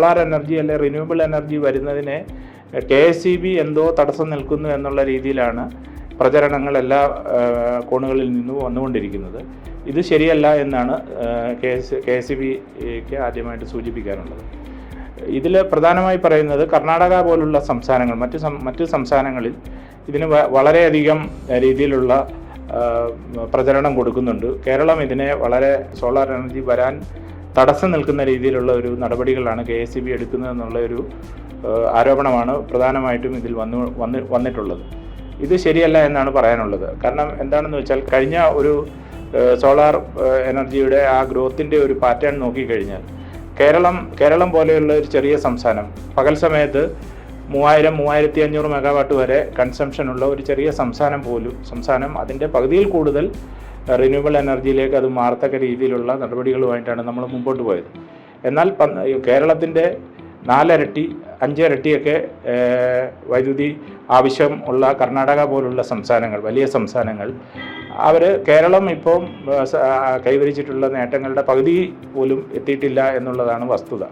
Solar energy അല്ലെ renewable energy വരുന്നതിനെ K S C B എന്തോ തടസ്സം നിൽക്കുന്നു എന്നുള്ള രീതിയിലാണ് പ്രചരണങ്ങൾ എല്ലാ കോണുകളിൽ നിന്നും വന്നുകൊണ്ടിരിക്കുന്നത്. ഇത് ശരിയല്ല എന്നാണ് K S K S E ബിക്ക് ആദ്യമായിട്ട് സൂചിപ്പിക്കാനുള്ളത്. ഇതിൽ പ്രധാനമായി പറയുന്നത് കർണാടക പോലുള്ള സംസ്ഥാനങ്ങൾ മറ്റ് മറ്റ് സംസ്ഥാനങ്ങളിൽ ഇതിന് വളരെയധികം രീതിയിലുള്ള പ്രചരണം കൊടുക്കുന്നുണ്ട്. കേരളം ഇതിനെ വളരെ സോളാർ എനർജി വരാൻ തടസ്സം നിൽക്കുന്ന രീതിയിലുള്ള ഒരു നടപടികളാണ് കെ എസ് ബി എടുക്കുന്നതെന്നുള്ള ഒരു ആരോപണമാണ് പ്രധാനമായിട്ടും ഇതിൽ വന്നു വന്ന് വന്നിട്ടുള്ളത്. ഇത് ശരിയല്ല എന്നാണ് പറയാനുള്ളത്. കാരണം എന്താണെന്ന് വെച്ചാൽ കഴിഞ്ഞ ഒരു സോളാർ എനർജിയുടെ ആ ഗ്രോത്തിന്റെ ഒരു പാറ്റേൺ നോക്കിക്കഴിഞ്ഞാൽ കേരളം കേരളം പോലെയുള്ള ഒരു ചെറിയ സംസ്ഥാനം പകൽ സമയത്ത് മൂവായിരം മൂവായിരത്തി അഞ്ഞൂറ് മെഗാവാട്ട് വരെ കൺസംഷനുള്ള ഒരു ചെറിയ സംസ്ഥാനം പോലും സംസ്ഥാനം അതിന്റെ പകുതിയിൽ കൂടുതൽ റിന്യൂവബിൾ എനർജിയിലേക്ക് അത് മാർത്തക്ക രീതിയിലുള്ള നടപടികളുമായിട്ടാണ് നമ്മൾ മുമ്പോട്ട് പോയത്. എന്നാൽ കേരളത്തിന്റെ നാലരട്ടി അഞ്ചിരട്ടിയൊക്കെ വൈദ്യുതി ആവശ്യം ഉള്ള കർണാടക പോലുള്ള സംസ്ഥാനങ്ങൾ വലിയ സംസ്ഥാനങ്ങൾ അവർ കേരളം ഇപ്പം ഏഹ്, സ- ആ, കൈവരിച്ചിട്ടുള്ള നേട്ടങ്ങളുടെ പകുതി പോലും എത്തിയിട്ടില്ല എന്നുള്ളതാണ് വസ്തുത.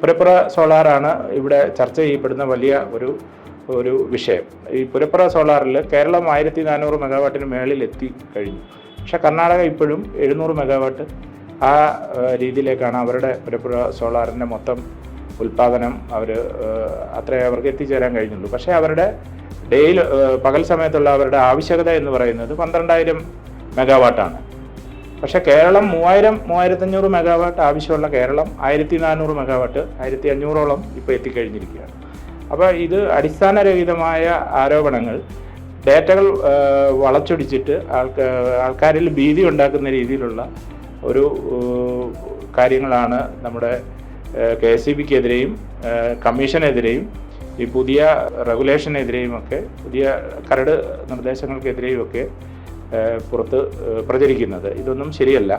പുരപ്പുറ സോളാറാണ് ഇവിടെ ചർച്ച ചെയ്യപ്പെടുന്ന വലിയ ഒരു ഒരു വിഷയം. ഈ പുരപ്പുറ സോളാറിൽ കേരളം ആയിരത്തി നാനൂറ് മെഗാവാട്ടിന് മേളിൽ എത്തി കഴിഞ്ഞു. പക്ഷെ കർണാടക ഇപ്പോഴും എഴുന്നൂറ് മെഗാവാട്ട് ആ രീതിയിലേക്കാണ് അവരുടെ പുരപ്പുഴ സോളാറിന്റെ മൊത്തം ഉൽപ്പാദനം അവർ അത്രേ അവർക്ക് എത്തിച്ചേരാൻ കഴിഞ്ഞുള്ളൂ. പക്ഷേ അവരുടെ ഡെയിൽ പകൽ സമയത്തുള്ള അവരുടെ ആവശ്യകത എന്ന് പറയുന്നത് പന്ത്രണ്ടായിരം മെഗാവാട്ടാണ് പക്ഷേ കേരളം മൂവായിരം മൂവായിരത്തഞ്ഞൂറ് മെഗാവാട്ട് ആവശ്യമുള്ള കേരളം ആയിരത്തി നാനൂറ് മെഗാവാട്ട് ആയിരത്തി അഞ്ഞൂറോളം ഇപ്പോൾ എത്തിക്കഴിഞ്ഞിരിക്കുകയാണ്. അപ്പോൾ ഇത് അടിസ്ഥാനരഹിതമായ ആരോപണങ്ങൾ ഡേറ്റകൾ വളച്ചൊടിച്ചിട്ട് ആൾക്കാ ആൾക്കാരിൽ ഭീതി ഉണ്ടാക്കുന്ന രീതിയിലുള്ള ഒരു കാര്യങ്ങളാണ് നമ്മുടെ കെ എസ് ബിക്കെതിരെയും കമ്മീഷനെതിരെയും ഈ പുതിയ റെഗുലേഷനെതിരെയും ഒക്കെ പുതിയ കരട് നിർദ്ദേശങ്ങൾക്കെതിരെയും ഒക്കെ പുറത്ത് പ്രചരിക്കുന്നത്. ഇതൊന്നും ശരിയല്ല.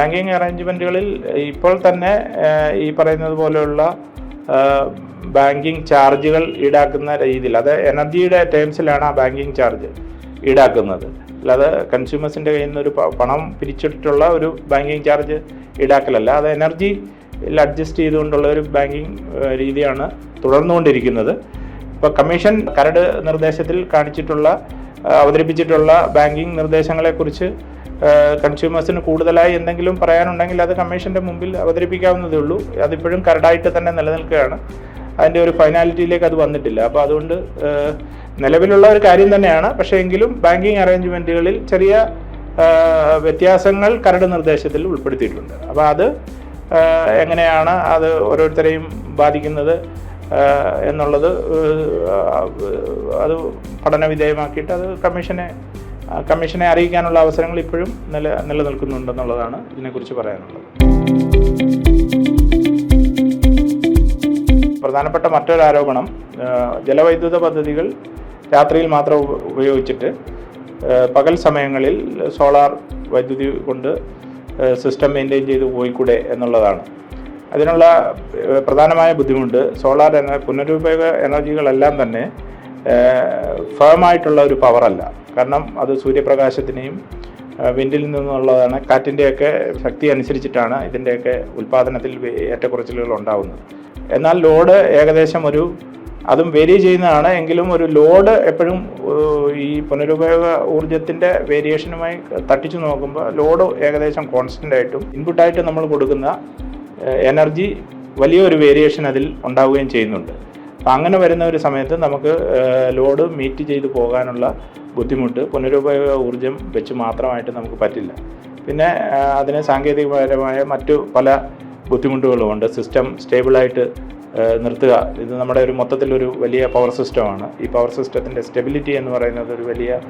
ബാങ്കിങ് അറേഞ്ച്മെന്റുകളിൽ ഇപ്പോൾ തന്നെ ഈ പറയുന്നത് പോലെയുള്ള ബാങ്കിങ് ചാർജുകൾ ഈടാക്കുന്ന രീതിയിൽ അത് എനർജിയുടെ ടേംസിലാണ് ആ ബാങ്കിങ് ചാർജ് ഈടാക്കുന്നത്. അല്ലാതെ കൺസ്യൂമേഴ്സിന്റെ കയ്യിൽ നിന്ന് ഒരു പണം പിരിച്ചിട്ടുള്ള ഒരു ബാങ്കിങ് ചാർജ് ഈടാക്കലല്ല. അത് എനർജി അഡ്ജസ്റ്റ് ചെയ്തുകൊണ്ടുള്ള ഒരു ബാങ്കിങ് രീതിയാണ് തുടർന്നുകൊണ്ടിരിക്കുന്നത്. ഇപ്പോൾ കമ്മീഷൻ കരട് നിർദ്ദേശത്തിൽ കാണിച്ചിട്ടുള്ള അവതരിപ്പിച്ചിട്ടുള്ള ബാങ്കിങ് നിർദ്ദേശങ്ങളെക്കുറിച്ച് കൺസ്യൂമേഴ്സിന് കൂടുതലായി എന്തെങ്കിലും പറയാനുണ്ടെങ്കിൽ അത് കമ്മീഷന്റെ മുമ്പിൽ അവതരിപ്പിക്കാവുന്നതേ ഉള്ളൂ. അതിപ്പോഴും കരടായിട്ട് തന്നെ നിലനിൽക്കുകയാണ്. അതിന്റെ ഒരു ഫൈനാലിറ്റിയിലേക്ക് അത് വന്നിട്ടില്ല. അപ്പോൾ അതുകൊണ്ട് നിലവിലുള്ള ഒരു കാര്യം തന്നെയാണ്. പക്ഷേ എങ്കിലും ബാങ്കിങ് അറേഞ്ച്മെന്റുകളിൽ ചെറിയ വ്യത്യാസങ്ങൾ കരട് നിർദ്ദേശത്തിൽ ഉൾപ്പെടുത്തിയിട്ടുണ്ട്. അപ്പോൾ അത് എങ്ങനെയാണ് അത് ഓരോരുത്തരെയും ബാധിക്കുന്നത് എന്നുള്ളത് അത് പഠന വിധേയമാക്കിയിട്ട് അത് കമ്മീഷനെ കമ്മീഷനെ അറിയിക്കാനുള്ള അവസരങ്ങൾ ഇപ്പോഴും നില നിലനിൽക്കുന്നുണ്ടെന്നുള്ളതാണ് ഇതിനെക്കുറിച്ച് പറയാനുള്ളത്. പ്രധാനപ്പെട്ട മറ്റൊരു ആരോപണം ജലവൈദ്യുത പദ്ധതികൾ രാത്രിയിൽ മാത്രം ഉപയോഗിച്ചിട്ട് പകൽ സമയങ്ങളിൽ സോളാർ വൈദ്യുതി കൊണ്ട് സിസ്റ്റം മെയിന്റെയിൻ ചെയ്ത് പോയിക്കൂടെ എന്നുള്ളതാണ്. അതിനുള്ള പ്രധാനമായ ബുദ്ധിമുട്ട് സോളാർ എന്ന പുനരുപയോഗ എനർജികളെല്ലാം തന്നെ ഫേമായിട്ടുള്ള ഒരു പവറല്ല. കാരണം അത് സൂര്യപ്രകാശത്തിനെയും വിൻഡിൽ നിന്നുള്ളതാണ് കാറ്റിന്റെയൊക്കെ ശക്തി അനുസരിച്ചിട്ടാണ് ഇതിന്റെയൊക്കെ ഉൽപ്പാദനത്തിൽ ഏറ്റക്കുറച്ചിലുകൾ ഉണ്ടാകുന്നത് എന്നാൽ ലോഡ് ഏകദേശം ഒരു അതും വേരി ചെയ്യുന്നതാണ്. എങ്കിലും ഒരു ലോഡ് എപ്പോഴും ഈ പുനരുപയോഗ ഊർജത്തിന്റെ വേരിയേഷനുമായി തട്ടിച്ചു നോക്കുമ്പോൾ ലോഡ് ഏകദേശം കോൺസ്റ്റന്റ് ആയിട്ടും ഇൻപുട്ടായിട്ട് നമ്മൾ കൊടുക്കുന്ന എനർജി വലിയൊരു വേരിയേഷൻ അതിൽ ഉണ്ടാവുകയും ചെയ്യുന്നുണ്ട്. അപ്പം അങ്ങനെ വരുന്ന ഒരു സമയത്ത് നമുക്ക് ലോഡ് മീറ്റ് ചെയ്ത് പോകാനുള്ള ബുദ്ധിമുട്ട് പുനരുപയോഗ ഊർജം വെച്ച് മാത്രമായിട്ട് നമുക്ക് പറ്റില്ല. പിന്നെ അതിന് സാങ്കേതികപരമായ മറ്റു പല ബുദ്ധിമുട്ടുകളുമുണ്ട് സിസ്റ്റം സ്റ്റേബിളായിട്ട് നിർത്തുക. ഇത് നമ്മുടെ ഒരു മൊത്തത്തിലൊരു വലിയ പവർ സിസ്റ്റമാണ് ഈ പവർ സിസ്റ്റത്തിന്റെ സ്റ്റെബിലിറ്റി എന്ന് പറയുന്നത് ഒരു വലിയ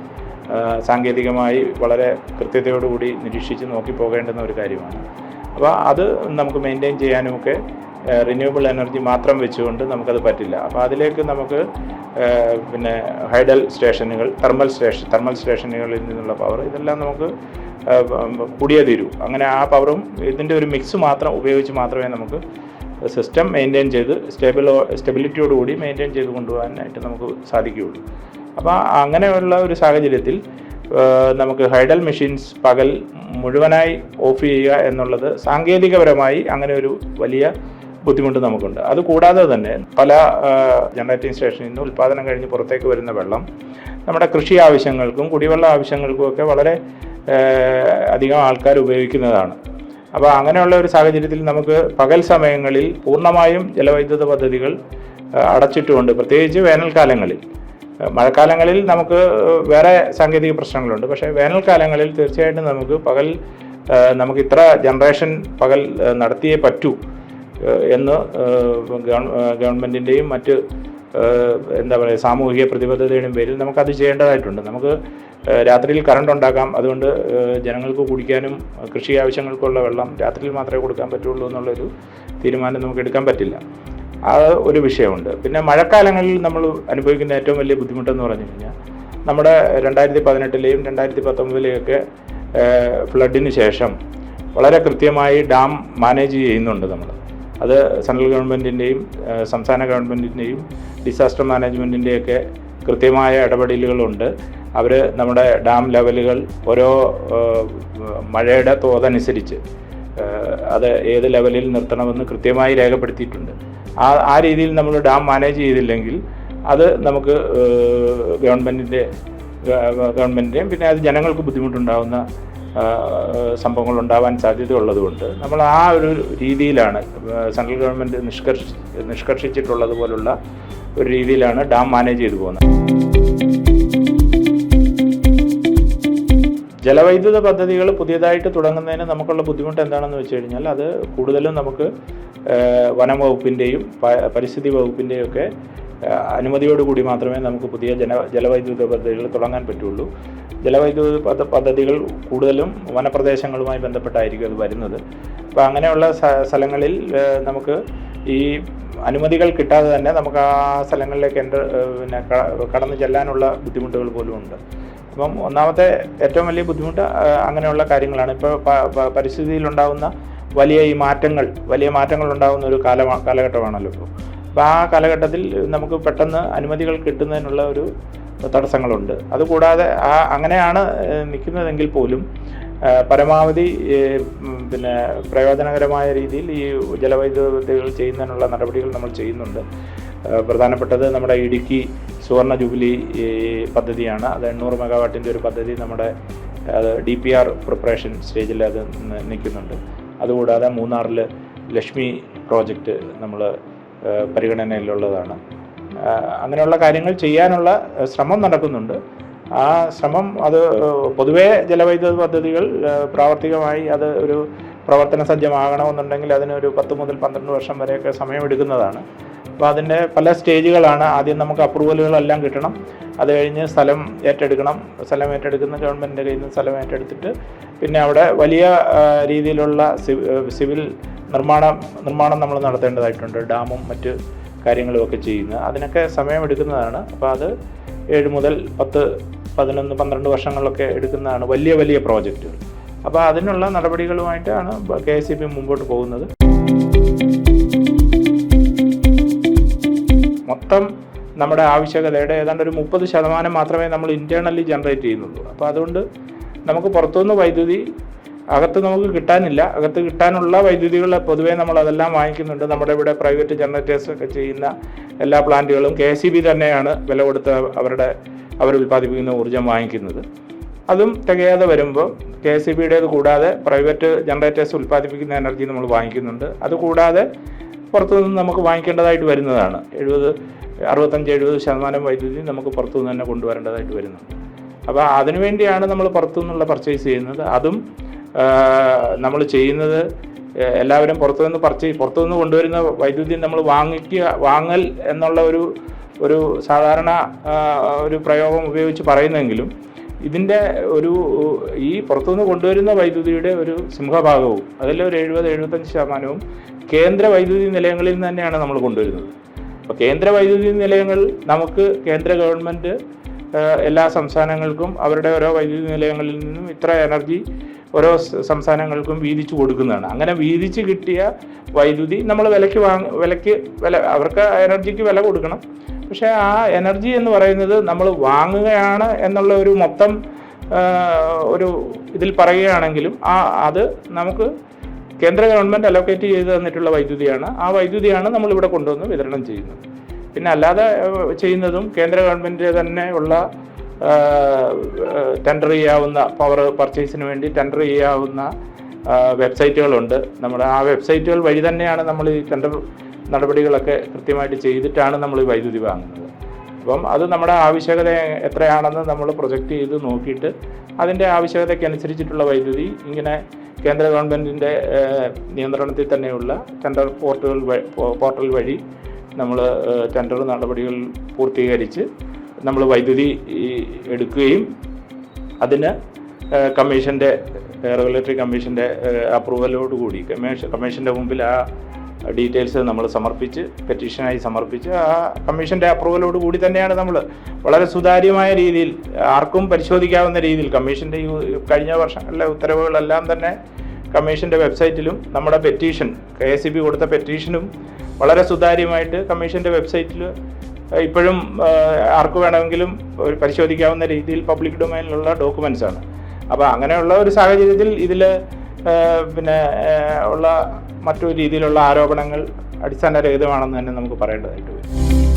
സാങ്കേതികമായി വളരെ കൃത്യതയോടുകൂടി നിരീക്ഷിച്ച് നോക്കി പോകേണ്ടുന്ന ഒരു കാര്യമാണ്. അപ്പോൾ അത് നമുക്ക് മെയിന്റെയിൻ ചെയ്യാനുമൊക്കെ റിന്യൂവബിൾ എനർജി മാത്രം വെച്ചുകൊണ്ട് നമുക്കത് പറ്റില്ല. അപ്പോൾ അതിലേക്ക് നമുക്ക് പിന്നെ ഹൈഡൽ സ്റ്റേഷനുകൾ തെർമൽ സ്റ്റേഷൻ തെർമൽ സ്റ്റേഷനുകളിൽ നിന്നുള്ള പവർ ഇതെല്ലാം നമുക്ക് കൂടിയേ തീരൂ. അങ്ങനെ ആ പവറും ഇതിന്റെ ഒരു മിക്സ് മാത്രം ഉപയോഗിച്ച് മാത്രമേ നമുക്ക് സിസ്റ്റം മെയിന്റെയിൻ ചെയ്ത് സ്റ്റേബിളോ സ്റ്റെബിലിറ്റിയോടുകൂടി മെയിന്റെയിൻ ചെയ്ത് കൊണ്ടുപോകാനായിട്ട് നമുക്ക് സാധിക്കുകയുള്ളൂ. അപ്പോൾ അങ്ങനെയുള്ള ഒരു സാഹചര്യത്തിൽ നമുക്ക് ഹൈഡൽ മെഷീൻസ് പകൽ മുഴുവനായി ഓഫ് ചെയ്യുക എന്നുള്ളത് സാങ്കേതികപരമായി അങ്ങനെ ഒരു വലിയ ബുദ്ധിമുട്ട് നമുക്കുണ്ട്. അതുകൂടാതെ തന്നെ പല ജനറേറ്റിംഗ് സ്റ്റേഷനിൽ നിന്ന് ഉൽപ്പാദനം കഴിഞ്ഞ് പുറത്തേക്ക് വരുന്ന വെള്ളം നമ്മുടെ കൃഷി ആവശ്യങ്ങൾക്കും കുടിവെള്ള ആവശ്യങ്ങൾക്കും ഒക്കെ വളരെ അധികം ആൾക്കാർ ഉപയോഗിക്കുന്നതാണ്. അപ്പോൾ അങ്ങനെയുള്ള ഒരു സാഹചര്യത്തിൽ നമുക്ക് പകൽ സമയങ്ങളിൽ പൂർണമായും ജലവൈദ്യുത പദ്ധതികൾ അടച്ചിട്ടുമുണ്ട്. പ്രത്യേകിച്ച് വേനൽക്കാലങ്ങളിൽ. മഴക്കാലങ്ങളിൽ നമുക്ക് വേറെ സാങ്കേതിക പ്രശ്നങ്ങളുണ്ട്. പക്ഷേ വേനൽക്കാലങ്ങളിൽ തീർച്ചയായിട്ടും നമുക്ക് പകൽ നമുക്ക് ഇത്ര ജനറേഷൻ പകൽ നടത്തിയേ പറ്റൂ. എന്ന് ഗവൺമെന്റിന്റെയും മറ്റ് എന്താ പറയുക സാമൂഹിക പ്രതിബദ്ധതയുടെയും പേരിൽ നമുക്കത് ചെയ്യേണ്ടതായിട്ടുണ്ട്. നമുക്ക് രാത്രിയിൽ കറണ്ട് ഉണ്ടാക്കാം. അതുകൊണ്ട് ജനങ്ങൾക്ക് കുടിക്കാനും കൃഷി ആവശ്യങ്ങൾക്കുള്ള വെള്ളം രാത്രിയിൽ മാത്രമേ കൊടുക്കാൻ പറ്റുള്ളൂ എന്നുള്ളൊരു തീരുമാനം നമുക്ക് എടുക്കാൻ പറ്റില്ല. ആ ഒരു വിഷയമുണ്ട്. പിന്നെ മഴക്കാലങ്ങളിൽ നമ്മൾ അനുഭവിക്കുന്ന ഏറ്റവും വലിയ ബുദ്ധിമുട്ടെന്ന് പറഞ്ഞു കഴിഞ്ഞാൽ നമ്മുടെ രണ്ടായിരത്തി പതിനെട്ടിലെയും രണ്ടായിരത്തി പത്തൊമ്പതിലെയൊക്കെ ഫ്ലഡിന് ശേഷം വളരെ കൃത്യമായി ഡാം മാനേജ് ചെയ്യുന്നുണ്ട് നമ്മൾ. അത് സെൻട്രൽ ഗവൺമെന്റിന്റെയും സംസ്ഥാന ഗവൺമെന്റിന്റെയും ഡിസാസ്റ്റർ മാനേജ്മെന്റിന്റെയൊക്കെ കൃത്യമായ ഇടപെടലുകളുണ്ട്. അവർ നമ്മുടെ ഡാം ലെവലുകൾ ഓരോ മഴയുടെ തോതനുസരിച്ച് അത് ഏത് ലെവലിൽ നിർത്തണമെന്ന് കൃത്യമായി രേഖപ്പെടുത്തിയിട്ടുണ്ട്. ആ ആ രീതിയിൽ നമ്മൾ ഡാം മാനേജ് ചെയ്തില്ലെങ്കിൽ അത് നമുക്ക് ഗവൺമെന്റിന്റെ ഗവൺമെന്റിന്റെയും പിന്നെ അത് ജനങ്ങൾക്ക് ബുദ്ധിമുട്ടുണ്ടാകുന്ന സംഭവങ്ങൾ ഉണ്ടാവാൻ സാധ്യതയുള്ളതുകൊണ്ട് നമ്മൾ ആ ഒരു രീതിയിലാണ് സെൻട്രൽ ഗവൺമെന്റ് നിഷ്കർഷി നിഷ്കർഷിച്ചിട്ടുള്ളത് പോലുള്ള ഒരു രീതിയിലാണ് ഡാം മാനേജ് ചെയ്തു പോകുന്നത്. ജലവൈദ്യുത പദ്ധതികൾ പുതിയതായിട്ട് തുടങ്ങുന്നതിന് നമുക്കുള്ള ബുദ്ധിമുട്ട് എന്താണെന്ന് വെച്ച് കഴിഞ്ഞാൽ അത് കൂടുതലും നമുക്ക് വനം വകുപ്പിന്റെയും പരിസ്ഥിതി വകുപ്പിന്റെയും ഒക്കെ അനുമതിയോടുകൂടി മാത്രമേ നമുക്ക് പുതിയ ജന ജലവൈദ്യുത പദ്ധതികൾ തുടങ്ങാൻ പറ്റുള്ളൂ. ജലവൈദ്യുത പദ്ധ പദ്ധതികൾ കൂടുതലും വനപ്രദേശങ്ങളുമായി ബന്ധപ്പെട്ടായിരിക്കും അത് വരുന്നത്. അപ്പോൾ അങ്ങനെയുള്ള സ്ഥ- സ്ഥലങ്ങളിൽ നമുക്ക് ഈ അനുമതികൾ കിട്ടാതെ തന്നെ നമുക്ക് ആ സ്ഥലങ്ങളിലേക്ക് എന്റെ പിന്നെ കടന്നു ചെല്ലാനുള്ള ബുദ്ധിമുട്ടുകൾ പോലും ഉണ്ട്. അപ്പം ഒന്നാമത്തെ ഏറ്റവും വലിയ ബുദ്ധിമുട്ട് അങ്ങനെയുള്ള കാര്യങ്ങളാണ്. ഇപ്പോൾ പരിസ്ഥിതിയിലുണ്ടാകുന്ന വലിയ ഈ മാറ്റങ്ങൾ വലിയ മാറ്റങ്ങൾ ഉണ്ടാകുന്ന ഒരു കാല കാലഘട്ടമാണല്ലോ ഇപ്പോൾ അപ്പോൾ ആ കാലഘട്ടത്തിൽ നമുക്ക് പെട്ടെന്ന് അനുമതികൾ കിട്ടുന്നതിനുള്ള ഒരു തടസ്സങ്ങളുണ്ട്. അതുകൂടാതെ ആ അങ്ങനെയാണ് നിൽക്കുന്നതെങ്കിൽ പോലും പരമാവധി പിന്നെ പ്രയോജനകരമായ രീതിയിൽ ഈ ജലവൈദ്യുത പദ്ധതികൾ ചെയ്യുന്നതിനുള്ള നടപടികൾ നമ്മൾ ചെയ്യുന്നുണ്ട്. പ്രധാനപ്പെട്ടത് നമ്മുടെ ഇടുക്കി സുവർണ ജൂബിലി പദ്ധതിയാണ്. അത് എണ്ണൂറ് മെഗാവാട്ടിന്റെ ഒരു പദ്ധതി നമ്മുടെ ഡി പി ആർ പ്രിപ്പറേഷൻ സ്റ്റേജിൽ അത് നിൽക്കുന്നുണ്ട്. അതുകൂടാതെ മൂന്നാറിൽ ലക്ഷ്മി പ്രോജക്റ്റ് നമ്മൾ പരിഗണനയിലുള്ളതാണ്. അങ്ങനെയുള്ള കാര്യങ്ങൾ ചെയ്യാനുള്ള ശ്രമം നടക്കുന്നുണ്ട്. ആ ശ്രമം അത് പൊതുവേ ജലവൈദ്യുത പദ്ധതികൾ പ്രാവർത്തികമായി അത് ഒരു പ്രവർത്തന സജ്ജമാകണമെന്നുണ്ടെങ്കിൽ അതിനൊരു പത്ത് മുതൽ പന്ത്രണ്ട് വർഷം വരെയൊക്കെ സമയമെടുക്കുന്നതാണ്. അപ്പോൾ അതിന്റെ പല സ്റ്റേജുകളാണ് ആദ്യം നമുക്ക് അപ്രൂവലുകളെല്ലാം കിട്ടണം. അത് കഴിഞ്ഞ് സ്ഥലം ഏറ്റെടുക്കണം. സ്ഥലം ഏറ്റെടുക്കുന്ന ഗവൺമെന്റിന്റെ കയ്യിൽ നിന്ന് സ്ഥലം ഏറ്റെടുത്തിട്ട് പിന്നെ അവിടെ വലിയ രീതിയിലുള്ള സിവിൽ നിർമ്മാണം നിർമ്മാണം നമ്മൾ നടത്തേണ്ടതായിട്ടുണ്ട് ഡാമും മറ്റ് കാര്യങ്ങളും ഒക്കെ ചെയ്യുന്നത് അതിനൊക്കെ സമയമെടുക്കുന്നതാണ്. അപ്പോൾ അത് ഏഴ് മുതൽ പത്ത് പതിനൊന്ന് പന്ത്രണ്ട് വർഷങ്ങളിലൊക്കെ എടുക്കുന്നതാണ് വലിയ വലിയ പ്രോജക്റ്റുകൾ. അപ്പോൾ അതിനുള്ള നടപടികളുമായിട്ടാണ് കെ എസ് ബി മുമ്പോട്ട് പോകുന്നത്. മൊത്തം നമ്മുടെ ആവശ്യകതയുടെ ഏതാണ്ട് ഒരു മുപ്പത് ശതമാനം മാത്രമേ നമ്മൾ ഇന്റേർണലി ജനറേറ്റ് ചെയ്യുന്നുള്ളൂ. അപ്പോൾ അതുകൊണ്ട് നമുക്ക് പുറത്തുനിന്ന് വൈദ്യുതി അകത്ത് നമുക്ക് കിട്ടാനില്ല. അകത്ത് കിട്ടാനുള്ള വൈദ്യുതികൾ പൊതുവേ നമ്മൾ അതെല്ലാം വാങ്ങിക്കുന്നുണ്ട്. നമ്മുടെ ഇവിടെ പ്രൈവറ്റ് ജനറേറ്റേഴ്സ് ഒക്കെ ചെയ്യുന്ന എല്ലാ പ്ലാന്റുകളും കെ സി ബി തന്നെയാണ് വില കൊടുത്ത് അവരുടെ അവർ ഉൽപ്പാദിപ്പിക്കുന്ന ഊർജം വാങ്ങിക്കുന്നത്. അതും തികയാതെ വരുമ്പോൾ കെ സി ബിയുടേത് കൂടാതെ പ്രൈവറ്റ് ജനറേറ്റേഴ്സ് ഉൽപ്പാദിപ്പിക്കുന്ന എനർജി നമ്മൾ വാങ്ങിക്കുന്നുണ്ട്. അതുകൂടാതെ പുറത്തുനിന്ന് നമുക്ക് വാങ്ങിക്കേണ്ടതായിട്ട് വരുന്നതാണ്. എഴുപത് അറുപത്തഞ്ച് എഴുപത് ശതമാനം വൈദ്യുതി നമുക്ക് പുറത്തുനിന്ന് തന്നെ കൊണ്ടുവരേണ്ടതായിട്ട് വരുന്നുണ്ട്. അപ്പോൾ അതിനുവേണ്ടിയാണ് നമ്മൾ പുറത്തുനിന്നുള്ള പർച്ചേസ് ചെയ്യുന്നത്. അതും നമ്മൾ ചെയ്യുന്നത് എല്ലാവരും പുറത്തുനിന്ന് പർച്ചേസ് പുറത്തുനിന്ന് കൊണ്ടുവരുന്ന വൈദ്യുതി നമ്മൾ വാങ്ങിക്കുക വാങ്ങൽ എന്നുള്ള ഒരു ഒരു സാധാരണ ഒരു പ്രയോഗം ഉപയോഗിച്ച് പറയുന്നെങ്കിലും ഇതിന്റെ ഒരു ഈ പുറത്തുനിന്ന് കൊണ്ടുവരുന്ന വൈദ്യുതിയുടെ ഒരു സിംഹഭാഗവും അതിൽ ഒരു എഴുപത് എഴുപത്തഞ്ച് ശതമാനവും കേന്ദ്ര വൈദ്യുതി നിലയങ്ങളിൽ നിന്ന് തന്നെയാണ് നമ്മൾ കൊണ്ടുവരുന്നത്. അപ്പോൾ കേന്ദ്ര വൈദ്യുതി നിലയങ്ങൾ നമുക്ക് കേന്ദ്ര ഗവൺമെന്റ് എല്ലാ സംസ്ഥാനങ്ങൾക്കും അവരുടെ ഓരോ വൈദ്യുതി നിലയങ്ങളിൽ നിന്നും ഇത്ര എനർജി ഓരോ സംസ്ഥാനങ്ങൾക്കും വീതിച്ചു കൊടുക്കുന്നതാണ്. അങ്ങനെ വീതിച്ച് കിട്ടിയ വൈദ്യുതി നമ്മൾ വിലയ്ക്ക് വാങ്ങ വിലയ്ക്ക് വില അവർക്ക് എനർജിക്ക് വില കൊടുക്കണം. പക്ഷേ ആ എനർജി എന്ന് പറയുന്നത് നമ്മൾ വാങ്ങുകയാണ് എന്നുള്ള ഒരു മൊത്തം ഒരു ഇതിൽ പറയുകയാണെങ്കിലും ആ അത് നമുക്ക് കേന്ദ്ര ഗവൺമെന്റ് അലോക്കേറ്റ് ചെയ്ത് തന്നിട്ടുള്ള വൈദ്യുതിയാണ്. ആ വൈദ്യുതിയാണ് നമ്മളിവിടെ കൊണ്ടുവന്ന് വിതരണം ചെയ്യുന്നത്. പിന്നെ അല്ലാതെ ചെയ്യുന്നതും കേന്ദ്ര ഗവൺമെന്റ് തന്നെ ഉള്ള ടെൻഡർ ചെയ്യാവുന്ന പവർ പർച്ചേസിന് വേണ്ടി ടെൻഡർ ചെയ്യാവുന്ന വെബ്സൈറ്റുകളുണ്ട് നമ്മുടെ ആ വെബ്സൈറ്റുകൾ വഴി തന്നെയാണ് നമ്മൾ ഈ ടെൻഡർ നടപടികളൊക്കെ കൃത്യമായിട്ട് ചെയ്തിട്ടാണ് നമ്മൾ വൈദ്യുതി വാങ്ങുന്നത്. അപ്പം അത് നമ്മുടെ ആവശ്യകത എത്രയാണെന്ന് നമ്മൾ പ്രൊജക്റ്റ് ചെയ്ത് നോക്കിയിട്ട് അതിന്റെ ആവശ്യകതയ്ക്കനുസരിച്ചിട്ടുള്ള വൈദ്യുതി ഇങ്ങനെ കേന്ദ്ര ഗവൺമെന്റിന്റെ നിയന്ത്രണത്തിൽ തന്നെയുള്ള ടെൻഡർ പോർട്ടുകൾ പോർട്ടൽ വഴി നമ്മൾ ടെൻഡർ നടപടികൾ പൂർത്തീകരിച്ച് നമ്മൾ വൈദ്യുതി എടുക്കുകയും അതിന് കമ്മീഷന്റെ റെഗുലേറ്ററി കമ്മീഷന്റെ അപ്രൂവലോടുകൂടി കമ്മീഷൻ കമ്മീഷന്റെ മുമ്പിൽ ആ ഡീറ്റെയിൽസ് നമ്മൾ സമർപ്പിച്ച് പെറ്റീഷനായി സമർപ്പിച്ച് ആ കമ്മീഷന്റെ അപ്രൂവലോട് കൂടി തന്നെയാണ് നമ്മൾ വളരെ സുതാര്യമായ രീതിയിൽ ആർക്കും പരിശോധിക്കാവുന്ന രീതിയിൽ കമ്മീഷന്റെ കഴിഞ്ഞ വർഷങ്ങളിലെ ഉത്തരവുകളെല്ലാം തന്നെ കമ്മീഷന്റെ വെബ്സൈറ്റിലും നമ്മുടെ പെറ്റീഷൻ കെ എസ് കൊടുത്ത പെറ്റീഷനും വളരെ സുതാര്യമായിട്ട് കമ്മീഷന്റെ വെബ്സൈറ്റിൽ ഇപ്പോഴും ആർക്ക് വേണമെങ്കിലും പരിശോധിക്കാവുന്ന രീതിയിൽ പബ്ലിക് ഡൊമൈനിലുള്ള ഡോക്യുമെന്റ്സ് ആണ്. അപ്പോൾ അങ്ങനെയുള്ള ഒരു സാഹചര്യത്തിൽ ഇതിൽ പിന്നെ ഉള്ള മറ്റു രീതിയിലുള്ള ആരോപണങ്ങൾ അടിസ്ഥാനരഹിതമാണെന്ന് തന്നെ നമുക്ക് പറയേണ്ടതായിട്ട് വരും.